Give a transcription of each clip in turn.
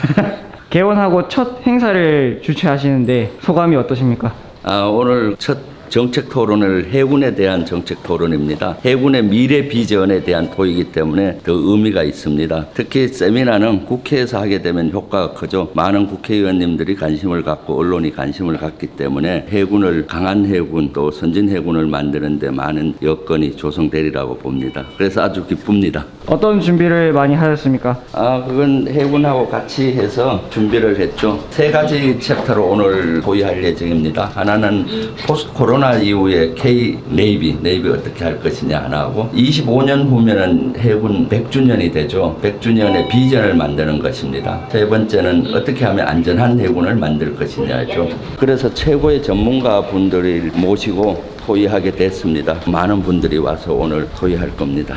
개원하고 첫 행사를 주최하시는데 소감이 어떠십니까? 아, 오늘 첫 정책 토론을 해군에 대한 정책 토론입니다. 해군의 미래 비전에 대한 토이기 때문에 더 의미가 있습니다. 특히 세미나는 국회에서 하게 되면 효과가 크죠. 많은 국회의원님들이 관심을 갖고 언론이 관심을 갖기 때문에 해군을 강한 해군 또 선진 해군을 만드는데 많은 여건이 조성되리라고 봅니다. 그래서 아주 기쁩니다. 어떤 준비를 많이 하셨습니까? 아, 그건 해군하고 같이 해서 준비를 했죠. 세 가지 챕터로 오늘 도의할 예정입니다. 하나는 포스트 코로나 이후에 K 네이비, 네이비 어떻게 할 것이냐 하나 하고 25년 후면은 해군 100주년이 되죠. 100주년의 비전을 만드는 것입니다. 세 번째는 어떻게 하면 안전한 해군을 만들 것이냐죠. 그래서 최고의 전문가 분들을 모시고 토의하게 됐습니다. 많은 분들이 와서 오늘 토의할 겁니다.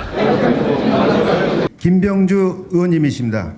김병주 의원님이십니다.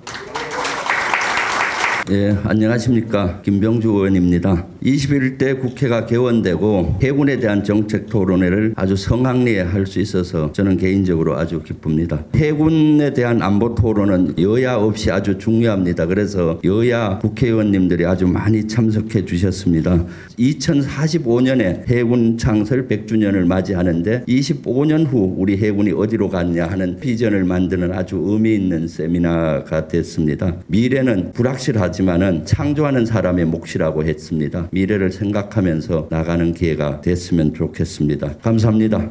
예, 안녕하십니까. 김병주 의원입니다. 21대 국회가 개원되고 해군에 대한 정책 토론회를 아주 성황리에 할 수 있어서 저는 개인적으로 아주 기쁩니다. 해군에 대한 안보 토론은 여야 없이 아주 중요합니다. 그래서 여야 국회의원님들이 아주 많이 참석해 주셨습니다. 2045년에 해군 창설 100주년을 맞이하는데 25년 후 우리 해군이 어디로 갔냐 하는 비전을 만드는 아주 의미 있는 세미나가 됐습니다. 미래는 불확실하 지만은 창조하는 사람의 몫이라고 했습니다. 미래를 생각하면서 나가는 기회가 됐으면 좋겠습니다. 감사합니다.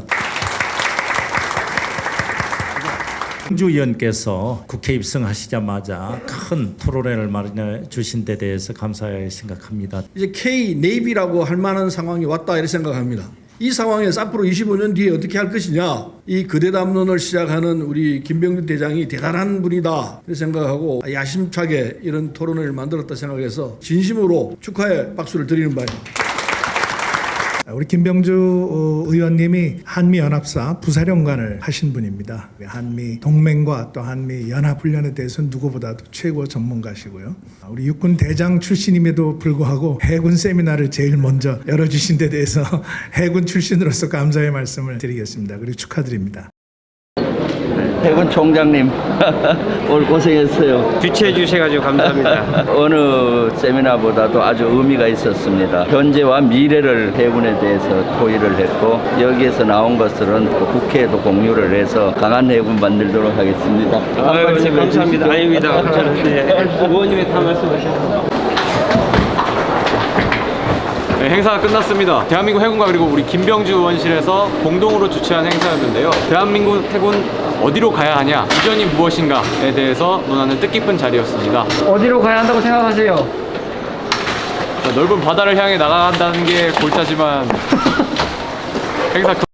홍주 의원께서 국회 입성하시자마자 큰 토론회를 마련해 주신 데 대해서 감사하게 생각합니다. 이제 K 네이비라고 할 만한 상황이 왔다 이렇게 생각합니다. 이 상황에서 앞으로 25년 뒤에 어떻게 할 것이냐 이 거대담론을 시작하는 우리 김병준 대장이 대단한 분이다 생각하고 야심차게 이런 토론회를 만들었다 생각해서 진심으로 축하의 박수를 드리는 바입니다. 우리 김병주 어, 의원님이 한미 연합사 부사령관을 하신 분입니다. 한미 동맹과 또 한미 연합 훈련에 대해서 누구보다도 최고 전문가시고요. 우리 육군 대장 출신임에도 불구하고 해군 세미나를 제일 먼저 열어주신 데 대해서 해군 출신으로서 감사의 말씀을 드리겠습니다. 그리고 축하드립니다. 해군 총장님 오늘 고생했어요. 주최해 주셔가지고 감사합니다. 어느 세미나보다도 아주 의미가 있었습니다. 현재와 미래를 해군에 대해서 토의를 했고 여기에서 나온 것들은 또 국회에도 공유를 해서 강한 해군 만들도록 하겠습니다. 아유, 감사합니다. 아닙니다. 네. 의원님이 다 말씀하셨습니다. 네, 행사가 끝났습니다. 대한민국 해군과 그리고 우리 김병주 의원실에서 공동으로 주최한 행사였는데요. 대한민국 해군 어디로 가야 하냐, 비전이 무엇인가에 대해서 논하는 뜻깊은 자리였습니다. 어디로 가야 한다고 생각하세요? 자, 넓은 바다를 향해 나간다는 게 골자지만 행사